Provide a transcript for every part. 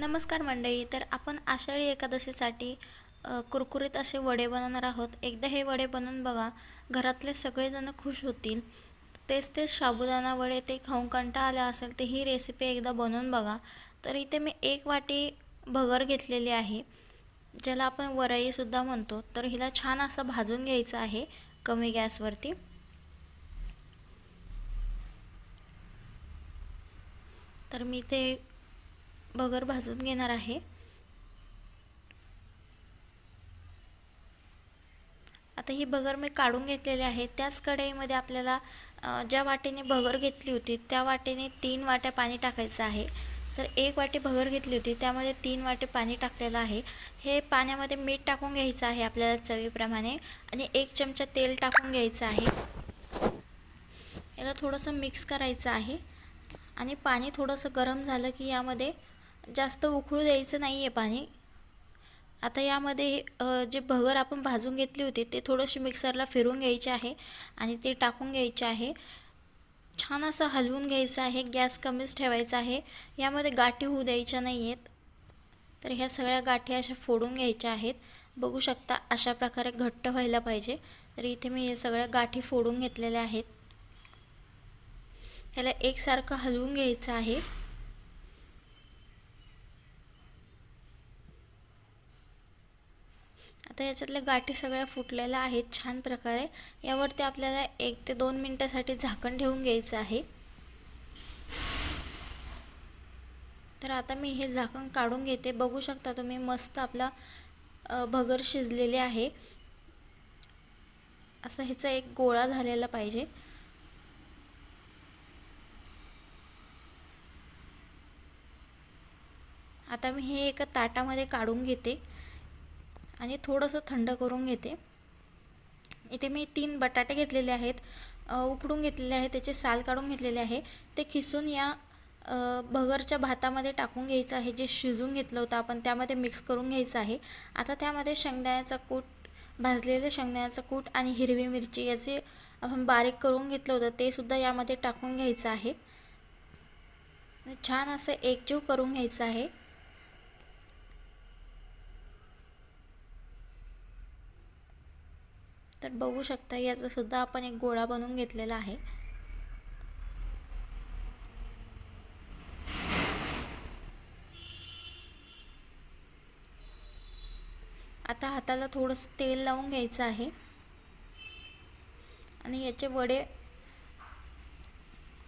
नमस्कार मंडळी तर आपण आषाढी एकादशीसाठी कुरकुरीत असे वडे बनवणार आहोत. एकदा हे वडे बनवून बघा घरातले सगळेजण खुश होतील. तेच तेच साबुदाणा वडे ते खाऊन कंटा आला असेल तर ही रेसिपी एकदा बनवून बघा. तर इथे मी एक वाटी भगर घेतलेली आहे ज्याला आपण वरईसुद्धा म्हणतो. तर हिला छान असं भाजून घ्यायचं आहे कमी गॅसवरती. तर मी ते भगर भाजून घेणार आहे. आता ही भगर मी काढून घेतलेली आहे. त्याच कढईमध्ये आपल्याला ज्या वाटेने भगर घेतली होती त्या वाटेने तीन वाट्या पाणी टाकायचं आहे. तर एक वाटी भगर घेतली होती त्यामध्ये तीन वाटे पाणी टाकलेलं आहे. हे पाण्यामध्ये मीठ टाकून घ्यायचं आहे आपल्याला चवीप्रमाणे आणि एक चमचा तेल टाकून घ्यायचं आहे. याला थोडंसं मिक्स करायचं आहे आणि पाणी थोडंसं गरम झालं की यामध्ये जास्त उकळू द्यायचं नाही आहे पाणी. आता यामध्ये जे भगर आपण भाजून घेतली होती ते थोडंशी मिक्सरला फिरून घ्यायचे आहे आणि ते टाकून घ्यायचे आहे. छान असं हलवून घ्यायचं आहे गॅस कमीच ठेवायचा आहे. यामध्ये गाठी होऊ द्यायच्या नाही आहेत तर ह्या सगळ्या गाठी अशा फोडून घ्यायच्या आहेत. बघू शकता अशा प्रकारे घट्ट व्हायला पाहिजे. तर इथे मी हे सगळ्या गाठी फोडून घेतलेल्या आहेत. ह्याला एकसारखं हलवून घ्यायचं आहे. तर याच्यातल्या गाठी सगळ्या फुटलेल्या आहेत छान प्रकारे. यावरती आपल्याला एक ते दोन मिनटासाठी झाकण ठेवून घ्यायचं आहे. तर आता मी हे झाकण काढून घेते. बघू शकता तुम्ही मस्त आपला भगर शिजलेले आहे. असं ह्याचा एक गोळा झालेला पाहिजे. आता मी हे एका ताटामध्ये काढून घेते. आणि थोडंसं थंड करून घेते. इथे मी तीन बटाटे घेतलेले आहेत. उकडून घेतलेले आहे त्याचे साल काढून घेतलेले आहे. ते खिसून या भगरच्या भातामध्ये टाकून घ्यायचं आहे. जे शिजून घेतलं होतं आपण त्यामध्ये मिक्स करून घ्यायचं आहे. आता त्यामध्ये शेंगदाण्याचा कूट भाजलेलं शेंगदाण्याचा कूट आणि हिरवी मिरची याचे आपण बारीक करून घेतलं होतं. ते सुद्धा यामध्ये टाकून घ्यायचं आहे. छान असं एकजीव करून घ्यायचं आहे. तर बघू शकता याचा सुद्धा आपण एक गोळा बनवून घेतलेला आहे. आता हाताला थोडंसं तेल लावून घ्यायचं आहे. आणि याचे वडे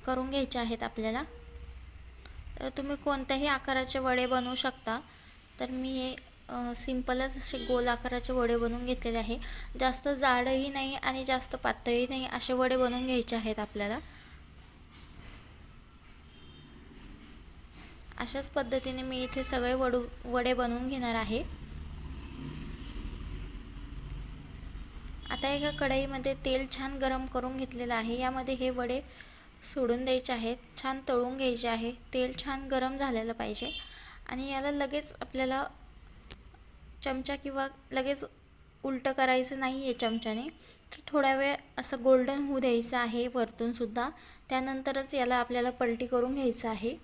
करून घ्यायचे आहेत आपल्याला. तर तुम्ही कोणत्याही आकाराचे वडे बनवू शकता. तर मी हे सिंपलच असे गोल आकाराचे वडे बनवून घेतलेले आहे. जास्त जाडही नाही आणि जास्त पातळही नाही असे वडे बनवून घ्यायचे आहेत आपल्याला. अशाच पद्धतीने मी इथे सगळे वडू वडे बनवून घेणार आहे. आता एका कढईमध्ये तेल छान गरम करून घेतलेलं आहे. यामध्ये हे वडे सोडून द्यायचे आहेत. छान तळून घ्यायचे आहे. तेल छान गरम झालेलं पाहिजे. आणि याला लगेच आपल्याला चमचा किंवा लगेच उलटं करायचं नाही आहे चमच्याने. तर थोडा वेळ असं गोल्डन होऊ द्यायचं आहे वरतूनसुद्धा त्यानंतरच याला आपल्याला पलटी करून घ्यायचं आहे.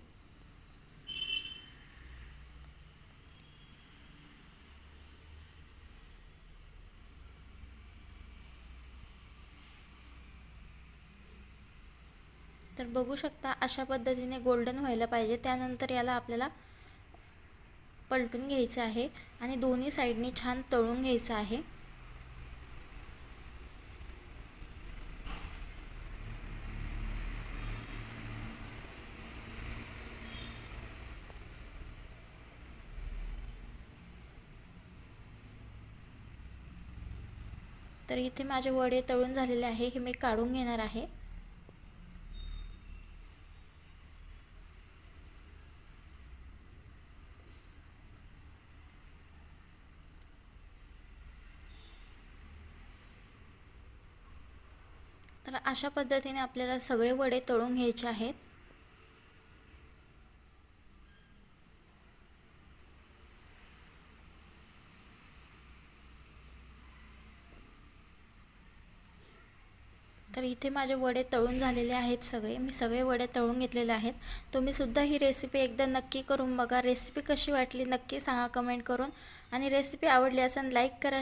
तर बघू शकता अशा पद्धतीने गोल्डन व्हायला पाहिजे. त्यानंतर याला आपल्याला पलटून घ्यायचं आहे आणि दोन्ही साईडने छान तळून घ्यायचं आहे. तर इथे माझे वडे तळून झालेले आहे हे मी काढून घेणार आहे. तर अशा पद्धतीने आपल्याला सगळे वडे तळून घ्यायचे आहेत. तर इथे माझे वडे तळून झालेले आहेत सगळे. मी सगळे वडे तळून घेतलेले आहेत. तुम्हीसुद्धा ही रेसिपी एकदा नक्की करून बघा. रेसिपी कशी वाटली नक्की सांगा कमेंट करून. आणि रेसिपी आवडली असेल लाईक करा.